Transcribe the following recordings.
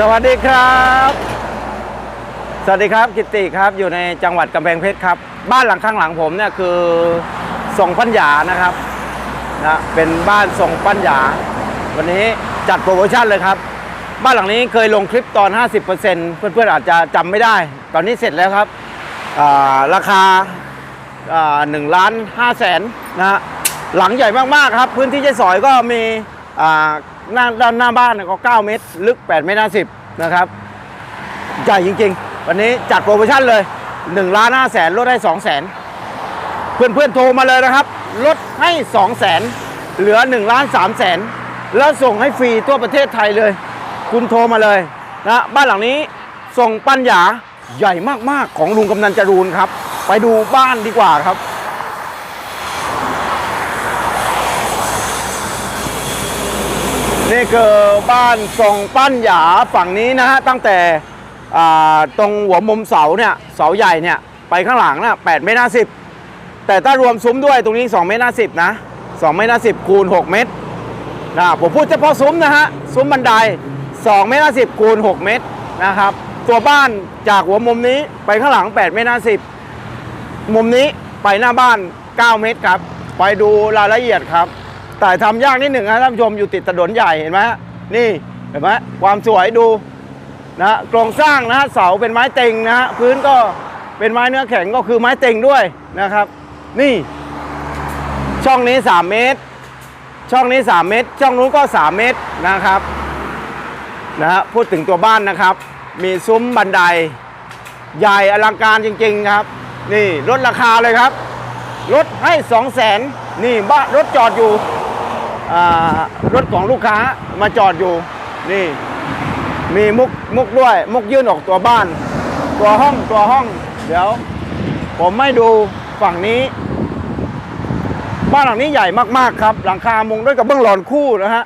สวัสดีครับ สวัสดีครับกิตติครับอยู่ในจังหวัดกำแพงเพชรครับ บ้านหลังข้างหลังผมเนี่ยคือทรงปัญญานะครับนะเป็นบ้านทรงปัญญา วันนี้จัดโปรโมชั่นเลยครับ บ้านหลังนี้เคยลงคลิปตอน 50%เพื่อนๆอาจจะจำไม่ได้ ตอนนี้เสร็จแล้วครับาราคาหนึ่งล้านห้าแสนนะฮะหลังใหญ่มากๆครับ พื้นที่ใช้สอยก็มี หน้าด้านหน้าบ้านก็ 9 เมตร ลึก 8 เมตร50นะครับใหญ่จริง ๆ วันนี้จัดโปรโมชั่นเลย1ล้าน5แสนลดให้2แสนเพื่อนๆโทรมาเลยนะครับ ลดให้2แสนเหลือ1ล้าน3แสนแล้วส่งให้ฟรีทั่วประเทศไทยเลย คุณโทรมาเลยนะบ้านหลังนี้ส่งปัญญาใหญ่มากๆของลุงกำนันจรูนครับ ไปดูบ้านดีกว่าครับ นี่คือบ้านทรงปั้นหยาฝั่งนี้นะฮะตั้งแต่อ่าตรงหัวมุมเสาเนี่ยเสาใหญ่เนี่ยไปข้างหลังนะแปดเมตรห้าสิบแต่ถ้ารวมซุ้มด้วยตรงนี้2เมตรห้าสิบนะ2เมตรห้าสิบคูณ6เมตรนะผมพูดเฉพาะซุ้มนะฮะซุ้มบันได2เมตรห้าสิบคูณ6เมตรนะครับ ตัวบ้านจากหัวมุมนี้ไปข้างหลัง8เมตรห้าสิบมุมนี้ไปหน้าบ้าน 9 เมตรครับ ไปดูรายละเอียดครับ แต่ทำยากนิดหนึ่งนะท่านผู้ชมอยู่ติดถนนใหญ่เห็นไหมนี่เห็นไหมความสวยดูนะโครงสร้างนะเสาเป็นไม้เต็งนะพื้นก็เป็นไม้เนื้อแข็งก็คือไม้เต็งด้วยนะครับ นี่ ช่องนี้ 3 เมตร ช่องนี้ 3 เมตร ช่องนู้นก็ 3 เมตรนะครับนะฮะพูดถึงตัวบ้านนะครับ มีซุ้มบันได ใหญ่อลังการจริง ๆครับ นี่ลดราคาเลยครับรถให้ 2 0 0แสนนี่บ้านรถจอดอยู่ รถของลูกค้ามาจอดอยู่นี่ มีมุกมุกด้วย มุกยื่นออกตัวบ้าน ตัวห้องตัวห้อง เดี๋ยว ผมไม่ดูฝั่งนี้ บ้านหลังนี้ใหญ่มากๆครับ หลังคามุงด้วยกับเบื้องหลอนคู่นะฮะ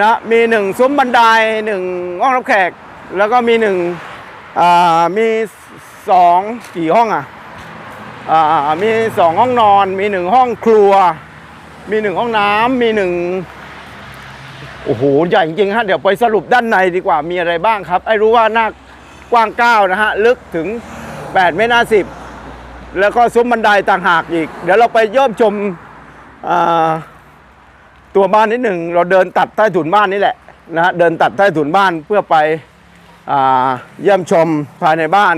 นะมีหนึ่งซุ้มบันไดหนึ่งห้องรับแขก แล้วก็มีหนึ่งมีสองกี่ห้องอะอ่ามีสองห้องนอน มีหนึ่งห้องครัว มีหนึ่งห้องน้ำมีหนึ่งโอ้โหใหญ่จริงๆฮะเดี๋ยวไปสรุปด้านในดีกว่ามีอะไรบ้างครับไอ้รู้ว่าหน้ากว้างเก้านะฮะ ลึกถึง 8 เมตรสิบแล้วก็ซุ้มบันไดต่างหากอีก เดี๋ยวเราไปเย่อมชมตัวบ้านนิดหนึ่งเราเดินตัดใต้ถุนบ้านนี่แหละนะฮะเดินตัดใต้ถุนบ้านเพื่อไปอ่าเยี่ยมชมภายในบ้าน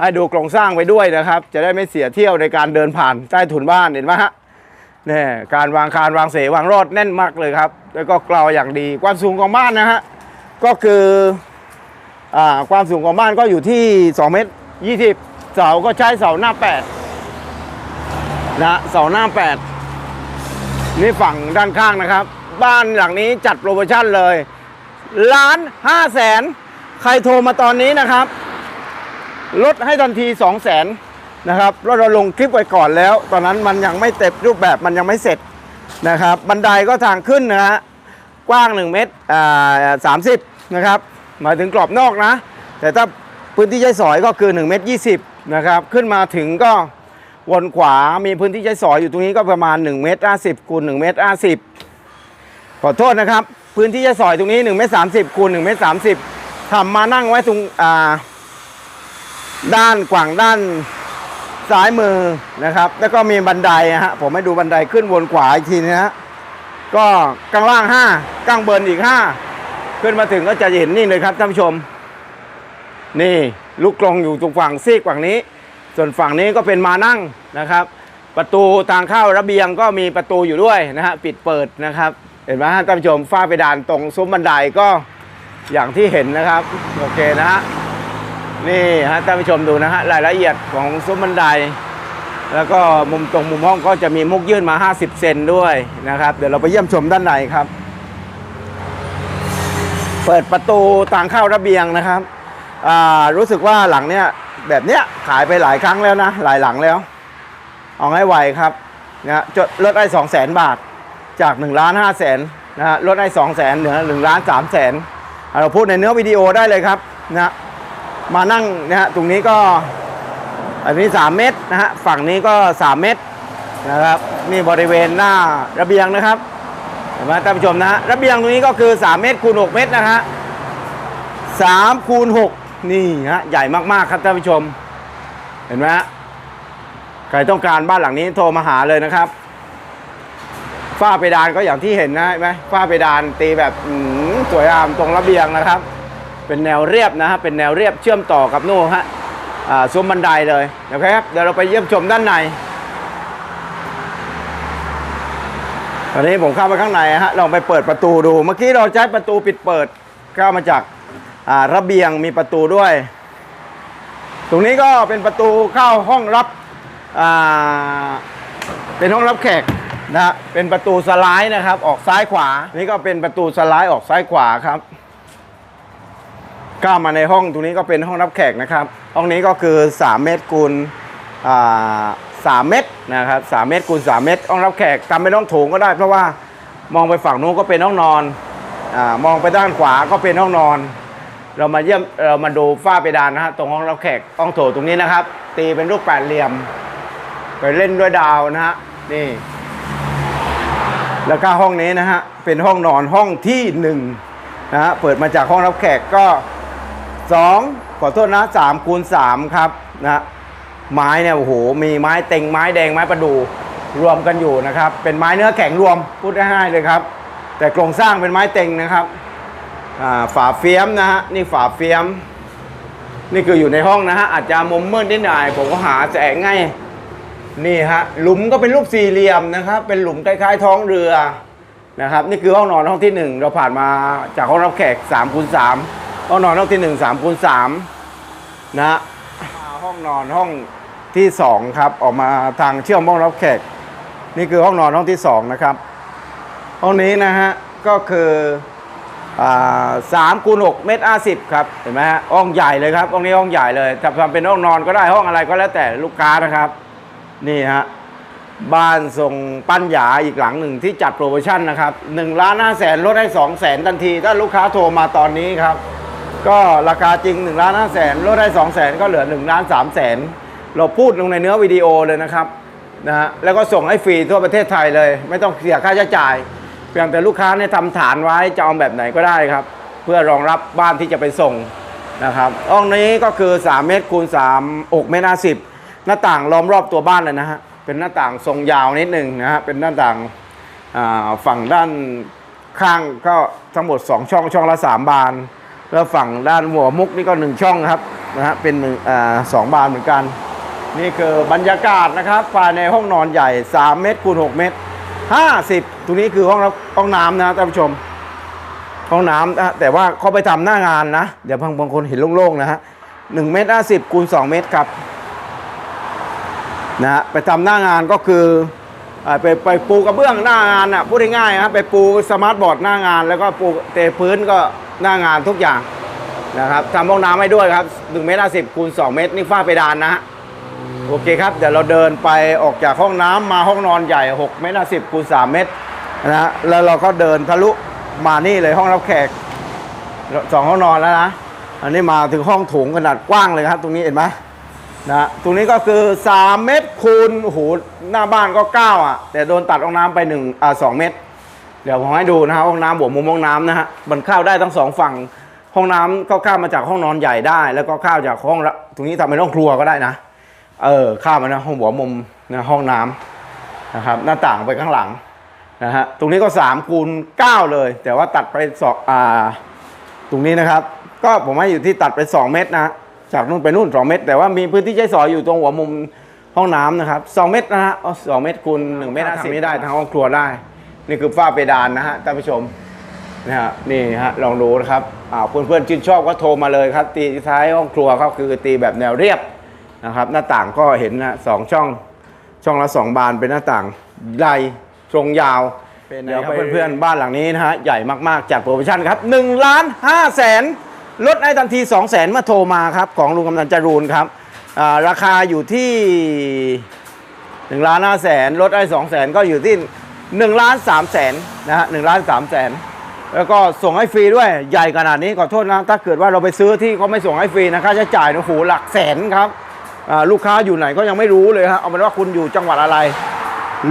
ให้ดูโครงสร้างไปด้วยนะครับ จะได้ไม่เสียเที่ยวในการเดินผ่านใต้ถุนบ้านเห็นไหมฮะ นี่การวางคานวางเสวางรอดแน่นมากเลยครับ แล้วก็กราวอย่างดีความสูงของบ้านนะฮะก็คืออความสูงของบ้านก็อยู่ที่ 2 เมตร 20 เสาก็ใช้เสาหน้า 8 นะฮะเสาหน้า 8 นี่ฝั่งด้านข้างนะครับ บ้านหลังนี้จัดโปรโมชั่นเลยล้านห้าแสนใครโทรมาตอนนี้นะครับ ลดให้ทันที2 0 0แสน นะครับแล้วเราลงคลิปไว้ก่อนแล้ว ตอนนั้นมันยังไม่เต็มรูปแบบมันยังไม่เสร็จนะครับ บันไดก็ทางขึ้นนะฮะกว้าง 1 เมตรอ่าสามสิบนะครับหมายถึงกรอบนอกนะ แต่ถ้าพื้นที่ใช้สอยก็คือ1เมตร20นะครับขึ้นมาถึงก็วนขวามีพื้นที่ใช้สอยอยู่ตรงนี้ก็ประมาณ1เมตร50คูณ1เมตร50ขอโทษนะครับ พื้นที่ใช้สอยตรงนี้1เมตร30คูณ1เมตร30ทำมานั่งไว้ตรงอ่าด้านกว่างด้าน ซ้ายมือนะครับ แล้วก็มีบันไดนะฮะผมให้ดูบันไดขึ้นวนขวาอีกทีนะฮะก็กลางล่าง5กลางเบิร์นอีก 5 ขึ้นมาถึงก็จะเห็นนี่เลยครับท่านผู้ชม นี่ลูกกลงอยู่ตรงฝั่งซีกฝั่งนี้ ส่วนฝั่งนี้ก็เป็นมานั่งนะครับ ประตูทางเข้าระเบียงก็มีประตูอยู่ด้วยนะฮะปิดเปิดนะครับ เห็นไหมท่านผู้ชมฝ้าเพดานตรงซุ้มบันไดก็อย่างที่เห็นนะครับ โอเคนะฮะ นี่ฮะท่านผู้ชมดูนะฮะรายละเอียดของซุ้มบันได แล้วก็มุมตรงมุมห้องก็จะมีมุกยื่นมา 50 เซนด้วยนะครับ เดี๋ยวเราไปเยี่ยมชมด้านในครับ เปิดประตูทางเข้าระเบียงนะครับอ่ารู้สึกว่าหลังเนี้ยแบบเนี้ยขายไปหลายครั้งแล้วนะ หลายหลังแล้ว เอาให้ไวครับนะจดลดได้2 0 0 0 0 0บาทจาก1ล้าน5แสนนะฮะลดได้2 0 0 0 0 0เหลือ1ล้าน3แสนเราพูดในเนื้อวิดีโอได้เลยครับนะ มานั่งนะฮะตรงนี้ก็อันนี้ 3 เมตรนะฮะฝั่งนี้ก็ 3 เมตรนะครับนี่บริเวณหน้าระเบียงนะครับเห็นไหมท่านผู้ชมนะฮะระเบียงตรงนี้ก็คือ 3 เมตรคูณ6เมตรนะฮะ3คูณ6นี่ฮะใหญ่มากๆครับท่านผู้ชม เห็นไหมฮะใครต้องการบ้านหลังนี้โทรมาหาเลยนะครับฝ้าเพดานก็อย่างที่เห็นนะเห็นไหมฝ้าเพดานตีแบบอื้อหือสวยงามตรงระเบียงนะครับ เป็นแนวเรียบนะฮะเป็นแนวเรียบเชื่อมต่อกับนู่นฮะซุ้มบันไดเลยโอเคครับเดี๋ยวเราไปเยี่ยมชมด้านในตอนนี้ผมเข้าไปข้างในฮะลองไปเปิดประตูดู เมื่อกี้เราใช้ประตูปิดเปิดเข้ามาจากระเบียงมีประตูด้วย ตรงนี้ก็เป็นประตูเข้าห้องรับเป็นห้องรับแขกนะเป็นประตูสไลด์นะครับ ออกซ้ายขวา นี่ก็เป็นประตูสไลด์ออกซ้ายขวาครับ ก้ามาในห้องตรงนี้ก็เป็นห้องรับแขกนะครับ ห้องนี้ก็คือ 3 เมตรคูณสามเมตรนะครับสามเมตรคูณสามเมตรห้องรับแขกทำเป็นห้องโถงก็ได้ เพราะว่ามองไปฝั่งนู้นก็เป็นห้องนอนอมองไปด้านขวาก็เป็นห้องนอน เรามาเยี่ยมเรามาดูฝ้าเพดานนะฮะตรงห้องรับแขกห้องโถตรงนี้นะครับ ตีเป็นรูปแปดเหลี่ยม ไปเล่นด้วยดาวนะฮะนี่ แล้วก็ห้องนี้นะฮะเป็นห้องนอนห้องที่หนึ่งนะฮะเปิดมาจากห้องรับแขกก็ สองขอโทษนะสามคูณสามครับนะไม้เนี่ยโอ้โหมีไม้เต็งไม้แดงไม้ประดู่รวมกันอยู่นะครับ เป็นไม้เนื้อแข็งรวมพูดง่ายๆเลยครับ แต่โครงสร้างเป็นไม้เต็งนะครับฝาเฟียมนะฮะนี่ฝาเฟียม นี่คืออยู่ในห้องนะฮะอาจจะมุมมืดนิดหน่อยผมก็หาแสงง่ายนี่ฮะหลุมก็เป็นรูปสี่เหลี่ยมนะครับ เป็นหลุมคล้ายๆท้องเรือนะครับ นี่คือห้องนอนห้องที่หนึ่งเราผ่านมาจากห้องรับแขก3คูณ3 ห้องนอนห้องที่1 3คูณ3นะฮะห้องนอนห้องที่สองครับ ออกมาทางเชื่อมห้องรับแขก นี่คือห้องนอนห้องที่สองนะครับ ห้องนี้นะฮะก็คือสามคูณหกเมตรห้าสิบครับเห็นไหมฮะห้องใหญ่เลยครับห้องนี้ห้องใหญ่เลยจะทำเป็นห้องนอนก็ได้ห้องอะไรก็แล้วแต่ลูกค้านะครับ นี่ฮะบ้านทรงปั้นหยาอีกหลังหนึ่งที่จัดโปรโมชั่นนะครับ1ล้านห้าแสนลดให้2 0 0แสนทันที ถ้าลูกค้าโทรมาตอนนี้ครับ ก็ราคาจริง1ล้านห้าแสนลดได้2 0 0แสนก็เหลือ1ล้าน3แสนเราพูดลงในเนื้อวิดีโอเลยนะครับนะฮะแล้วก็ส่งให้ฟรีทั่วประเทศไทยเลย ไม่ต้องเสียค่าใช้จ่าย เพียงแต่ลูกค้าเนี่ยทำฐานไว้จะเอาแบบไหนก็ได้ครับ เพื่อรองรับบ้านที่จะไปส่งนะครับห้องนี้ก็คือ 3 เมตรคูณ3อกเมตรห้าสิบหน้าต่างล้อมรอบตัวบ้านเลยนะฮะเป็นหน้าต่างทรงยาวนิดหนึ่งนะฮะเป็นหน้าต่างฝั่งด้านข้างก็ทั้งหมด 2 ช่องช่องละ 3 บาน แล้วฝั่งด้านหัวมุกนี่ก็1ช่องครับนะฮะเป็นหนึ่งอ่าสองบานเหมือนกัน นี่คือบรรยากาศนะครับภายในห้องนอนใหญ่ 3 เมตรคูณ6เมตร 50 ตรงนี้คือห้องห้องน้ำนะท่านผู้ชม ห้องน้ำนะแต่ว่าเขาไปทำหน้างานนะ เดี๋ยวบางบางคนเห็นโล่งๆนะฮะหนึ่งเมตรห้าสิบคูณสองเมตรครับนะฮะไปทำหน้างานก็คือไปไปปูกระเบื้องหน้างานอะพูดง่ายๆครับไปปูสมาร์ทบอร์ดหน้างาน แล้วก็ปูเตพื้นก็ หน้างานทุกอย่างนะครับทำห้องน้ำให้ด้วยครับหนึ่งเมตรห้าสิบคูณสองเมตรนี่ฝ้าเพดานนะฮะโอเคครับ เดี๋ยวเราเดินไปออกจากห้องน้ำมาห้องนอนใหญ่6เมตรสิบคูณ3เมตรนะฮะแล้วเราก็เดินทะลุมานี่เลยห้องรับแขกสองห้องนอนแล้วนะ อันนี้มาถึงห้องถงขนาดกว้างเลยครับ ตรงนี้เห็นไหมนะตรงนี้ก็คือ 3 เมตรคูณโอ้โหหน้าบ้านก็ 9 อะ แต่โดนตัดห้องน้ำไป1อ่า2เมตร เดี๋ยวผมให้ดูนะฮะห้องน้ำหัวมุมห้องน้ำนะฮะมันเข้าได้ทั้งสองฝั่ง ห้องน้ำก็เข้ามาจากห้องนอนใหญ่ได้ แล้วก็เข้าจากห้องตรงนี้ทำเป็นห้องครัวก็ได้นะ เออข้ามานะห้องหัวมุมนะห้องน้ำนะครับ หน้าต่างไปข้างหลังนะฮะตรงนี้ก็3คูณ9เลย แต่ว่าตัดไปสองอ่าตรงนี้นะครับ ก็ผมให้อยู่ที่ตัดไป 2 เมตรนะจากนู่นไปนู่น 2 เมตร แต่ว่ามีพื้นที่ใช้สอยอยู่ตรงหัวมุมห้องน้ำนะครับ 2 เมตรนะฮะสองเมตรคูณ1เมตรทำนี้ได้ทั้งห้องครัวได้ นี่คือฝ้าเพดานนะฮะท่านผู้ชมนะฮะนี่ฮะลองดูนะครับอ่าเพื่อนๆชื่นชอบก็โทรมาเลยครับ ตีท้ายห้องครัวเขาคือตีแบบแนวเรียบนะครับ หน้าต่างก็เห็นนะสองช่องช่องละสองบานเป็นหน้าต่างใหญ่ตรงยาวเป็นเดี๋ยวเพื่อนๆบ้านหลังนี้นะฮะใหญ่มากๆจากโปรโมชั่นครับ1ล้าน5แสนลดให้ทันที2 0 0แสนมาโทรมาครับของลุงกำนันจรูนครับอ่าราคาอยู่ที่1ล้าน5แสนลดได้2 0 0แสนก็อยู่ที่ 1ล้าน3แสนนะฮะ1ล้าน3แสนแล้วก็ส่งให้ฟรีด้วยใหญ่ขนาดนี้ขอโทษนะถ้าเกิดว่าเราไปซื้อที่เขาไม่ส่งให้ฟรีนะค่าใช้จ่ายนะโอ้โหหลักแสนครับลูกค้าอยู่ไหนก็ยังไม่รู้เลยฮะเอาเป็นว่าคุณอยู่จังหวัดอะไร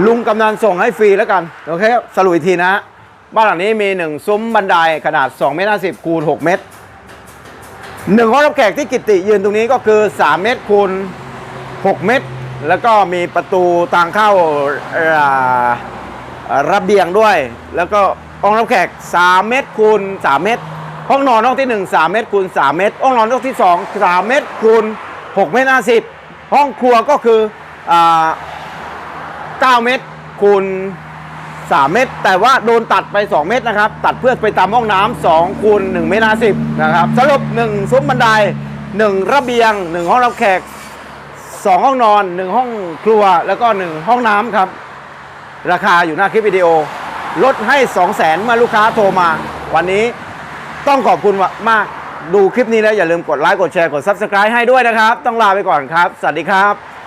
ลุงกำนันส่งให้ฟรีแล้วกันโอเคสรุปทีนะบ้านหลังนี้มีหนึ่งซุ้มบันไดขนาด2เมตร50คูณ6เมตรหนึ่งห้องรับแขกที่กิติยืนตรงนี้ก็คือ 3 เมตรคูณ6เมตร แล้วก็มีประตูทางเข้า ระเบียงด้วย แล้วก็ห้องรับแขก 3 เมตรคูณ3เมตร ห้องนอนห้องที่ 1 3 เมตรคูณ3เมตร ห้องนอนห้องที่ 2 3 เมตรคูณ6เมตร50 ห้องครัวก็คืออ9เมตรคูณ3 เมตร แต่ว่าโดนตัดไป 2 เมตรนะครับ ตัดเพื่อไปตามห้องน้ำ2คูณ1เมตร50นะครับ สรุป 1 ซุ้มบันได 1 ระเบียง 1 ห้องรับแขก 2 ห้องนอน 1 ห้องครัวแล้วก็ 1 ห้องน้ำครับ ราคาอยู่หน้าคลิปวิดีโอ ลดให้ 2 0 0แสนเมื่อลูกค้าโทรมา วันนี้ต้องขอบคุณมากดูคลิปนี้แล้วอย่าลืมกดไลค์กดแชร์กด Subscribe ให้ด้วยนะครับ ต้องลาไปก่อนครับ สวัสดีครับ